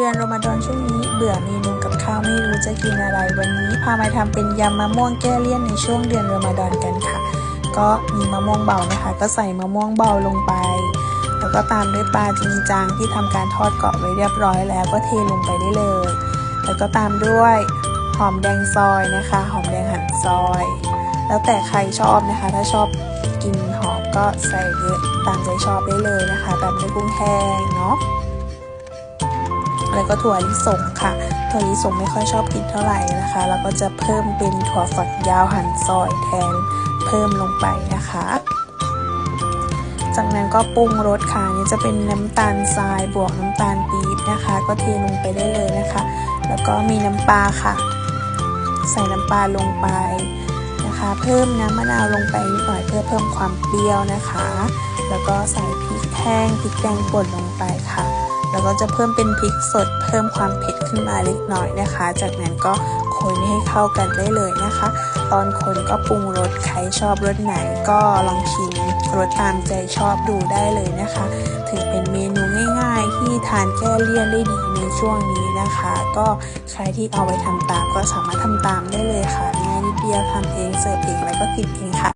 เดือนรอมฎอนช่วงนี้ เบื่อเมนูกับข้าวไม่รู้จะกินอะไร วันนี้พามาทำเป็นยำมะม่วงแก้เลี่ยนในช่วงเดือนรอมฎอนกันค่ะ ก็มีมะม่วงเบานะคะ ก็ใส่มะม่วงเบาลงไป แล้วก็ตามด้วยปลาจริงจังที่ทำการทอดเกาะไว้เรียบร้อยแล้วก็เทลงไปได้เลย แล้วก็ตามด้วยหอมแดงซอยนะคะ หอมแดงหั่นซอย แล้วแต่ใครชอบนะคะ ถ้าชอบกินหอมก็ใส่เยอะตามใจชอบได้เลยนะคะตามด้วยกุ้งแห้งเนาะ แล้วก็ถั่วลิสงค่ะ ถั่วลิสงไม่ค่อยชอบกินเท่าไหร่นะคะ แล้วก็จะเพิ่มเป็นถั่วฝักยาวหั่นซอยแทนเพิ่มลงไปนะคะ จากนั้นก็ปรุงรสค่ะนี่จะเป็นน้ำตาลทรายบวกน้ำตาลปี๊บนะคะ ก็เทลงไปได้เลยนะคะ แล้วก็มีน้ำปลาค่ะ ใส่น้ำปลาลงไปนะคะ เพิ่มน้ำมะนาวลงไปนิดหน่อยเพื่อเพิ่มความเปรี้ยวนะคะ แล้วก็ใส่พริกแห้งพริกแดงป่นลงไปค่ะ แล้วก็จะเพิ่มเป็นพริกสด เพิ่มความเผ็ดขึ้นมาเล็กน้อยนะคะ จากนั้นก็คนให้เข้ากันได้เลยนะคะ ตอนคนก็ปรุงรสใครชอบรสไหนก็ลองชิมรสตามใจชอบดูได้เลยนะคะ ถือเป็นเมนูง่ายๆ ที่ทานแก้เลี่ยนได้ดีในช่วงนี้นะคะ ก็ใครที่เอาไปทำตามก็สามารถทำตามได้เลยค่ะง่ายนิดเดียวทำเองเสิร์ฟเองแล้วก็กินเองค่ะ